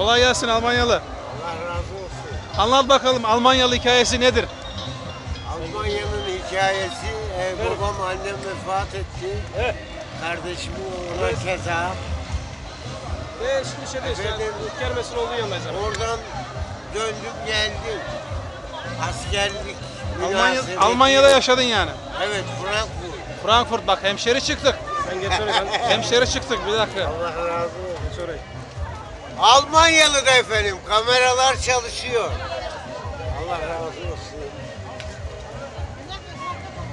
Kolay gelsin Almanyalı. Allah razı olsun. Anlat bakalım Almanyalı hikayesi nedir? Almanya'nın hikayesi, e, babam annem vefat etti. Kardeşim ona keza. Ve şimdi şeydeyiz ya. Efendim? Kermesin olduğu yanındayız abi. Oradan döndüm geldim. Askerlik Almanya, münasebeti- Almanya'da yaşadın yani. Evet Frankfurt. Frankfurt bak hemşeri çıktık. Sen geç oraya. Hemşeri çıktık bir dakika. Allah razı olsun. Geç oraya. Almanyalı da efendim. Kameralar çalışıyor. Allah razı olsun.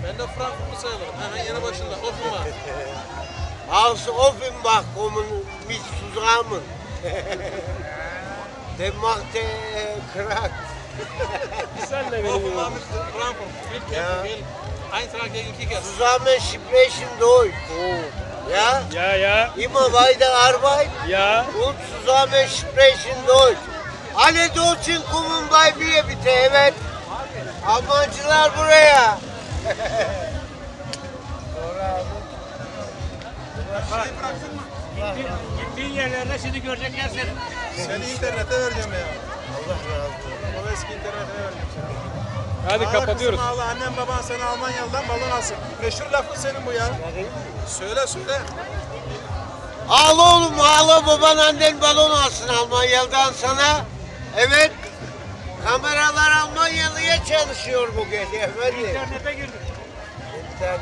Ben de Frankfurtlu sayılırım. Hemen yanı başında. Var. Aus Offenbach kommen mit zusammen. Der macht äh, Krank. Sen de benim gibi. var Frankfurt. Bir Ya. kere gel. Eintracht gegen Kickers. Zusammen sprechen Deutsch. Ja? Ya ya. Immer weiter Arbeit Ya. und zusammen sprechen Deutsch. Alle Deutschen kommen bei mir bitte. Evet. Almancılar buraya. Gittiğin yerlerde şimdi görecekler seni. Seni internete vereceğim ya. Hadi Ağla kapatıyoruz. kızım ağla. Annem baban seni Almanyalı'dan balon alsın. Meşhur lafın senin bu ya. Söyle söyle. Ağla oğlum ağla baban annen balon alsın Almanya'dan sana. Evet. Kameralar Almanyalı'ya çalışıyor bugün efendim. İnternete girdim. İnternet.